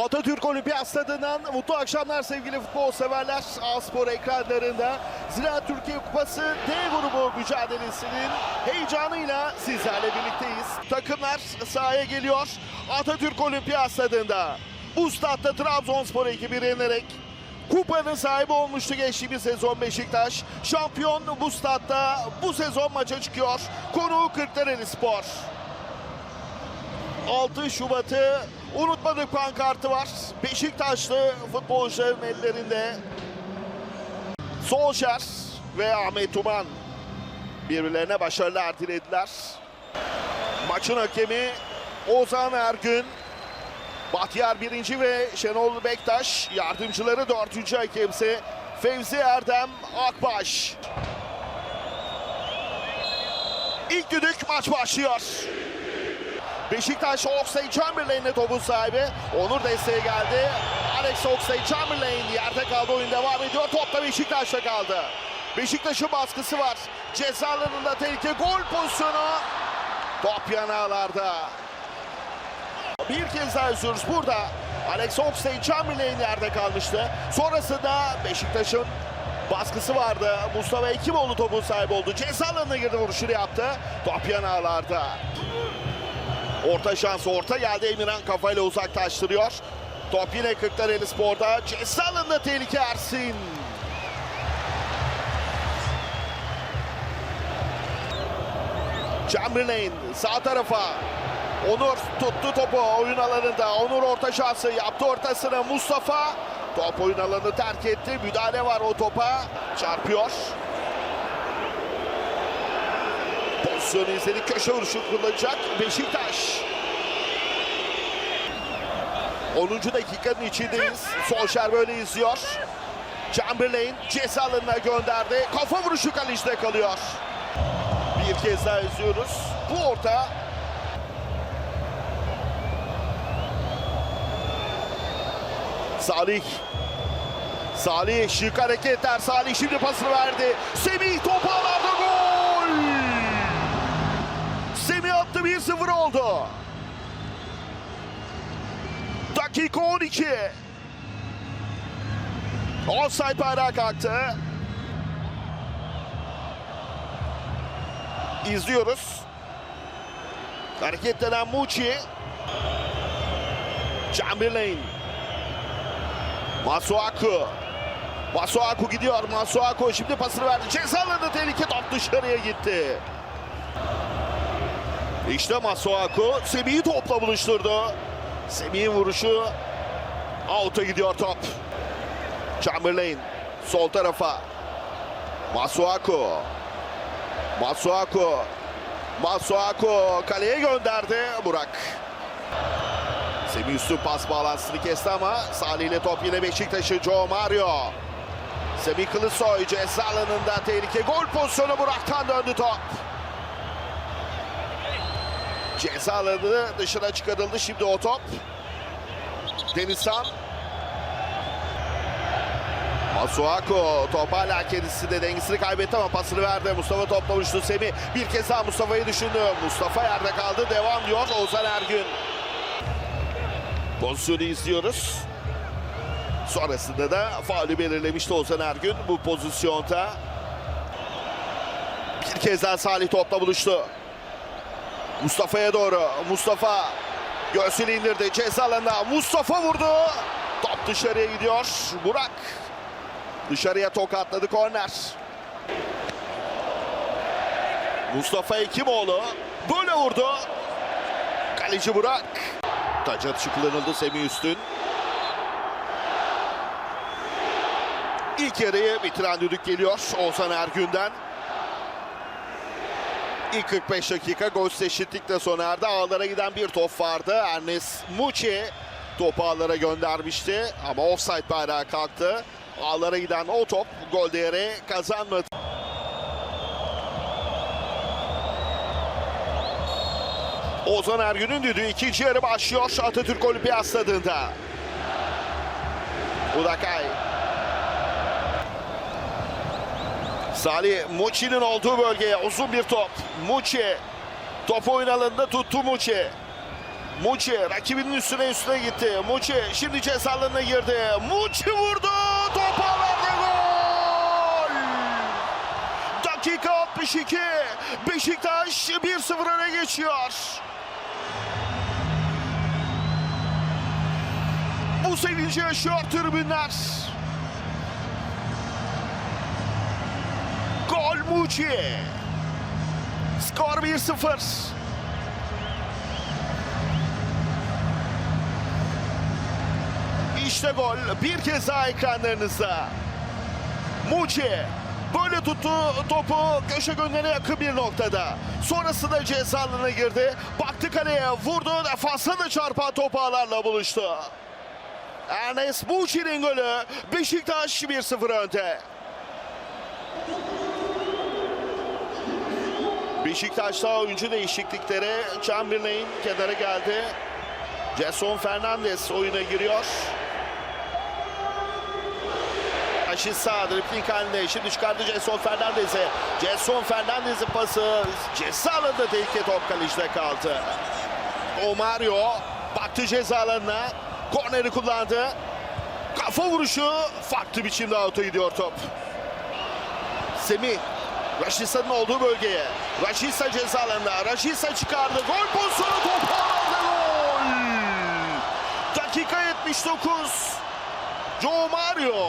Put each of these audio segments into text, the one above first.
Atatürk Olimpiyat Stadı'ndan mutlu akşamlar sevgili futbol severler. A-Spor ekranlarında Ziraat Türkiye Kupası D grubu mücadelesinin heyecanıyla sizlerle birlikteyiz. Takımlar sahaya geliyor. Atatürk Olimpiyat Stadı'nda. Bu statta Trabzonspor ekibi yenerek Kupanın sahibi olmuştu geçtiğimiz sezon Beşiktaş. Şampiyon bu statta bu sezon maça çıkıyor. Konuğu Kırklareli Spor. 6 Şubat'ı unutmadık pankartı var. Beşiktaşlı futbolcuların ellerinde. Solşer ve Ahmet Tuman birbirlerine başarılar dilediler. Maçın hakemi Ozan Ergün. Bahtiyar birinci ve Şenol Bektaş yardımcıları dördüncü hakemsi Fevzi Erdem Akbaş. İlk düdük maç başlıyor. Beşiktaş Oxlade Chamberlain'le topun sahibi. Onur desteğe geldi. Alex Oxlade Chamberlain yerde kaldı. Oyun devam ediyor. Top da Beşiktaş'ta kaldı. Beşiktaş'ın baskısı var. Ceza alanında tehlike. Gol pozisyonu. Top yanağlarda. Bir kez daha izliyoruz burada. Alex Oxlade Chamberlain yerde kalmıştı. Sonrasında Beşiktaş'ın baskısı vardı. Mustafa Ekimoğlu topun sahibi oldu. Ceza alanına girdi vuruşunu yaptı. Top yanağlarda. Orta şansı orta geldi. Emirhan kafayla uzaklaştırıyor. Top yine Kırklareli Spor'da. Ceza alanında tehlike Ersin. Chamberlain sağ tarafa. Onur tuttu topu oyun alanında. Onur orta şansı yaptı ortasına Mustafa. Top oyun alanını terk etti. Müdahale var o topa. Çarpıyor. Pozisyonu izledik. Köşe vuruşu kullanacak Beşiktaş. 10. dakikanın içindeyiz. Solskjaer böyle izliyor. Chamberlain ceza gönderdi. Kafa vuruşu Kalic'de kalıyor. Bir kez daha izliyoruz. Bu orta Salih. Salih şık hareketler. Salih şimdi pasını verdi. Semih topu ağlarda gol. Semih 1-0 oldu. Dakika 12. Offside bayrağı kalktı. İzliyoruz. Hareketlenen Muçi. Chamberlain. Masuaku. Masuaku gidiyor. Masuaku şimdi pasını verdi. Ceza alanı tehlike top dışarıya gitti. İşte Masuaku Semih'i topla buluşturdu. Semih'in vuruşu out'a gidiyor top. Chamberlain sol tarafa. Masuaku. Masuaku. Masuaku kaleye gönderdi Burak. Semih üstü pas bağlantısını kesti ama Salih ile top yine Beşiktaş'ı Joe Mario. Semih Kılıçsoy ceza alanında tehlike. Gol pozisyonu Burak'tan döndü top. Ceza alanı dışına çıkarıldı şimdi o top. Denizhan. Masuako top hala kendisi de dengesini kaybetti ama pasını verdi. Mustafa topla uçtu Semih. Bir kez daha Mustafa'yı düşündü. Mustafa yerde kaldı. Devam diyor Ozan Ergün. Pozisyonu izliyoruz. Sonrasında da faulü belirlemişti Ozan Ergün bu pozisyonda. Bir kez daha Salih topla buluştu. Mustafa'ya doğru. Mustafa göğsünü indirdi. Ceza Mustafa vurdu. Top dışarıya gidiyor. Burak dışarıya tokatladı korner. Mustafa Ekimoğlu böyle vurdu. Kaleci Burak. Taç atışı kullanıldı Semih Üstün. İlk yarıyı bitiren düdük geliyor Oğuzhan Ergün'den. İlk 45 dakika gol eşitlikle sona erdi. Ağlara giden bir top vardı. Ernest Muçi topu ağlara göndermişti. Ama offside bayrağı kalktı. Ağlara giden o top gol değeri kazanmadı. Ozan Ergün'ün düdüğü ikinci yarı başlıyor Atatürk Olimpiyat Stadı'nda. Udakay. Salih Muçi'nin olduğu bölgeye uzun bir top. Muçi. Top oyun alanında tuttu Muçi. Muçi rakibinin üstüne üstüne gitti. Muçi şimdi ceza alanına girdi. Muçi vurdu. Top ağlarda gol. Dakika 62. Beşiktaş 1-0 öne geçiyor. Bu sevinci yaşıyor tribünler. Muçi. Skor 1-0. İşte gol. Bir kez daha ekranlarınızda. Muçi böyle tuttu topu köşe gönderine yakın bir noktada. Sonrasında ceza girdi. Baktı kaleye vurdu. Defansa da çarpan topu ağlarla buluştu. Ernest Muçi'nin golü. Beşiktaş 1-0 önde. Beşiktaş'ta oyuncu değişiklikleri. Chamberlain kenara geldi. Jason Fernandez oyuna giriyor. Aşil sağ dripling halinde şimdi çıkardı Jason Fernandez'e. Jason Fernandez'in pası ceza alanında tehlike top kalecide kaldı. O Mario baktı ceza alanına. Korneri kullandı. Kafa vuruşu farklı biçimde out'a gidiyor top. Semih Raşisa'nın olduğu bölgeye. Raşisa ceza alanında. Raşisa çıkardı. Gol pozisyonu top ağlarda gol. Dakika 79. Joe Mario.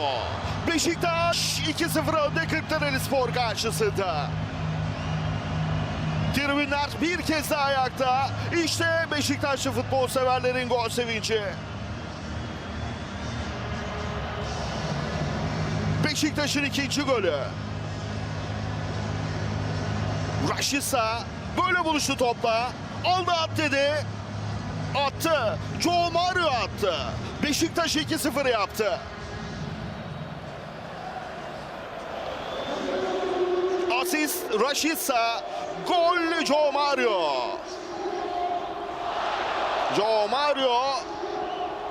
Beşiktaş 2-0 önde Kırklareli Spor karşısında. Tribünler bir kez daha ayakta. İşte Beşiktaşlı futbol severlerin gol sevinci. Beşiktaş'ın ikinci golü. Raşisa böyle buluştu topla. Aldı at dedi. Attı. Joe Mario attı. Beşiktaş 2-0 yaptı. Asist Raşitsa. Gol Joe Mario. Joe Mario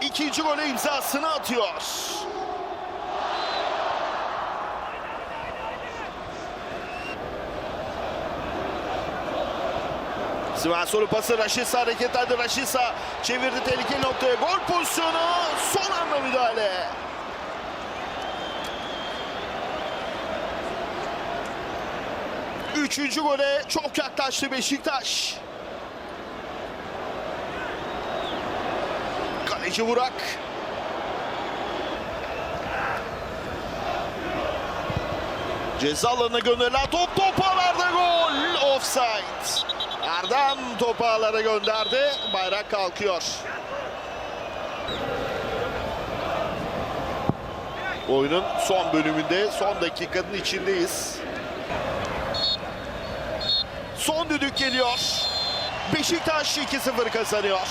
ikinci gole imzasını atıyor. Sivasolu pası Raşitsa hareketlendi. Raşitsa çevirdi tehlikeli noktaya. Gol pozisyonu son anda müdahale. Üçüncü gole çok yaklaştı Beşiktaş. Kaleci Burak. Ceza alanına gönderilen top top ağlarda gol. Offside. Erdem topu ağlara gönderdi. Bayrak kalkıyor. Oyunun son bölümünde, son dakikanın içindeyiz. Son düdük geliyor. Beşiktaş 2-0 kazanıyor.